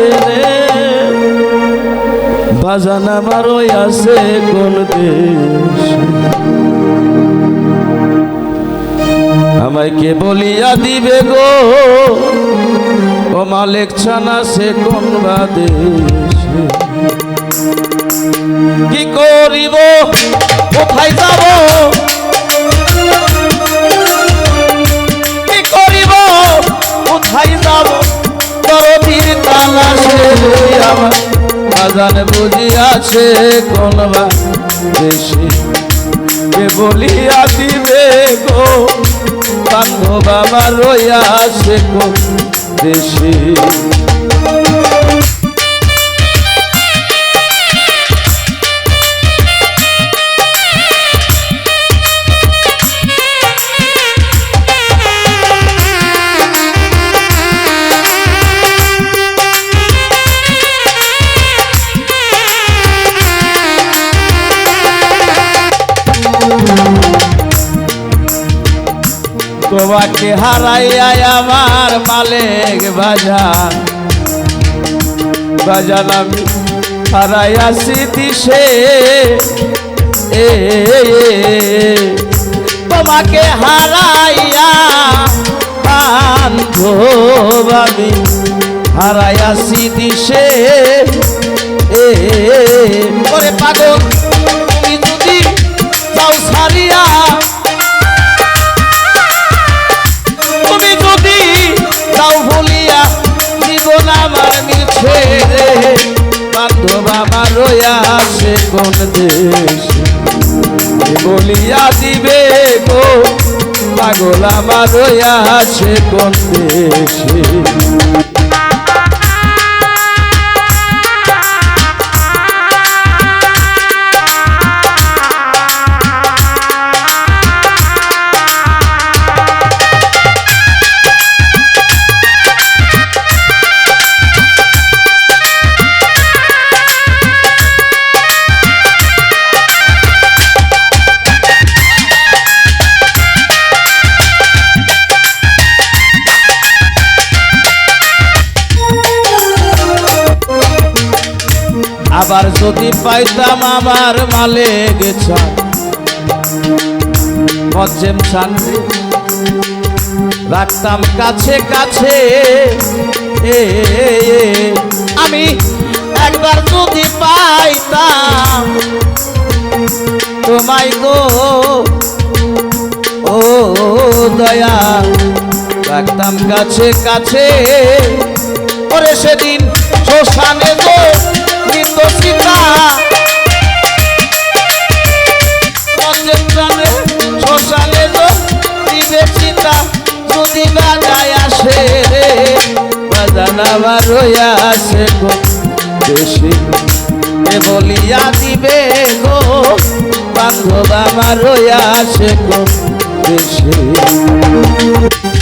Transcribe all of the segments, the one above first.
দরদির রে বাজান আমার ওই আছে কোন দেশ। আমায় কে বলিয়া দিবে গো, ও মালিক ছানা সে কোন বা দেশে কি করিব? কোথায় আজান বুঝিয়াছে কোন দেশে কে বলিয়া দিবে গো? বান্ধব রইয়া রইয়াছে কোন দেশে? তোমাকে হারাইয়া আমার মালিক বাজান বাজান আমি হারাইয়াছি দিশে এ, তোমাকে হারাইয়া বান্ধব আমি হারাইয়াছি দিশে এ পাগল যদি সারিয়া আমার আসে কোন দেশে। বলিয়া দিবে গো পাগল আমার আসে কোন দেশে। যদি পাইতাম আমার মালে গেছা। মজ্জেম শান্তি রাখতাম কাছে কাছে। আমি একবার যদি পাইতাম, তোমায় গো, ও, দয়া, রাখতাম কাছে কাছে। ওরে সেদিন শ্মশানে রইয়া আসে গো। বেশি বলিয়া দিবে গো। বান্ধব আমার রইয়া আসে গো। দেশে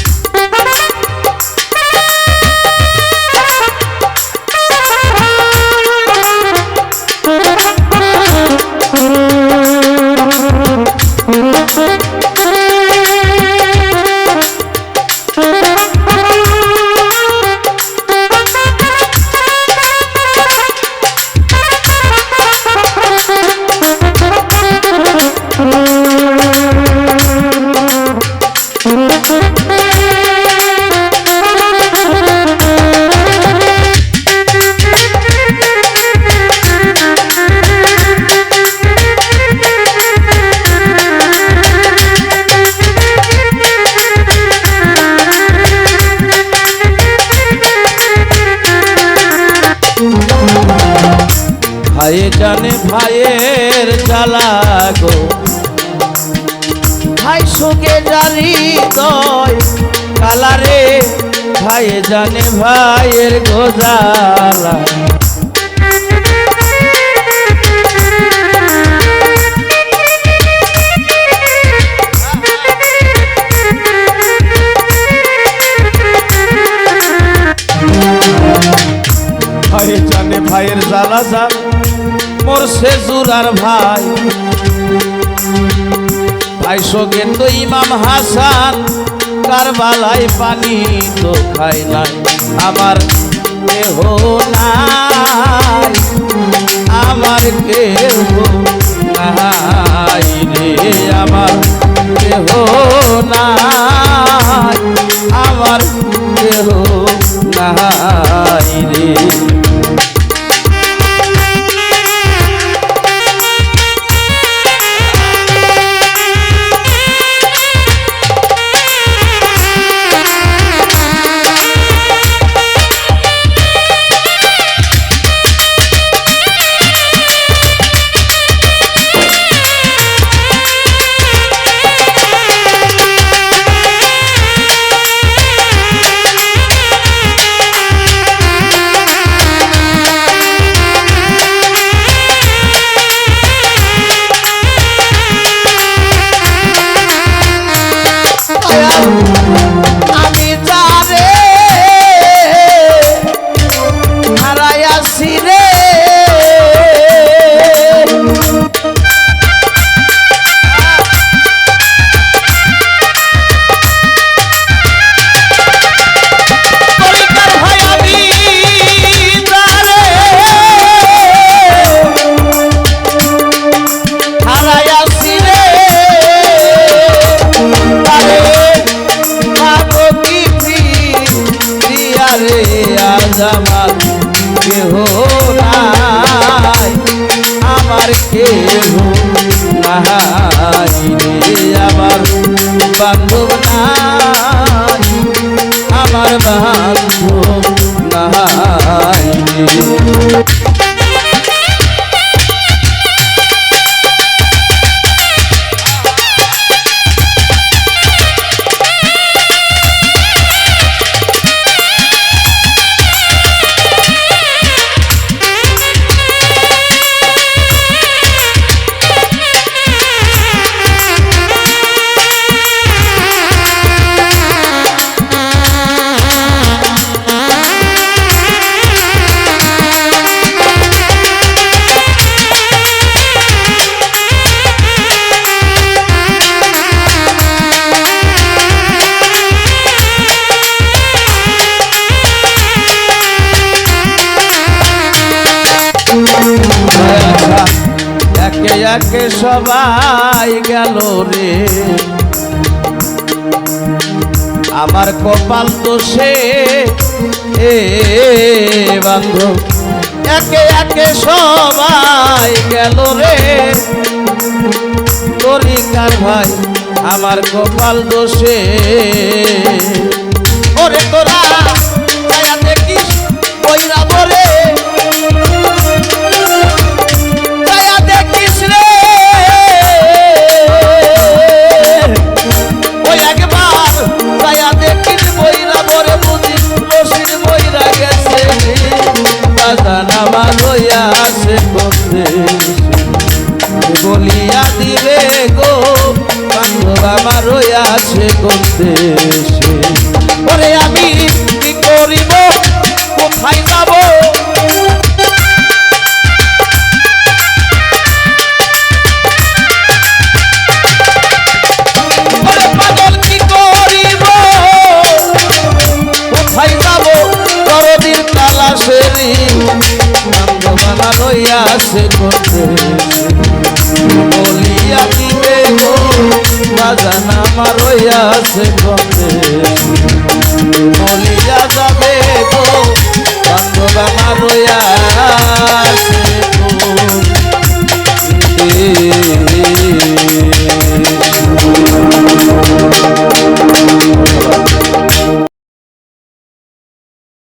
ভাই জানে ভাইয়ের জ্বালা গো। ভাই সুখে জানি দয় কালারে ভাই জানে ভাইয়ের গোজালা জানে ভাইয়ের জ্বালা জান মোর সে জুরার ভাই। ভাই সগেন তো ইমাম হাসান কারবালাই পানি তো খাই নাই। আমার কেহ নাই, আমার কেহ নাই রে, আমার কেহ নাই, আমার কেহ নাই রে। আমার কেহ নাহাই রে আমার বান্ধব নাই। আমার বান্ধব নাহাই রে। একে সবাই গেল রে। আমার কপাল দোষে এ বান্ধব। একে একে সবাই গেল রে। তরিকার ভাই, আমার কপাল দোষে ওরে তোরা বলিয়া দিবে গো। বান্ধব আমার আছে করতে ওরে আমি কি করিব? কোথায় যাব? ওরে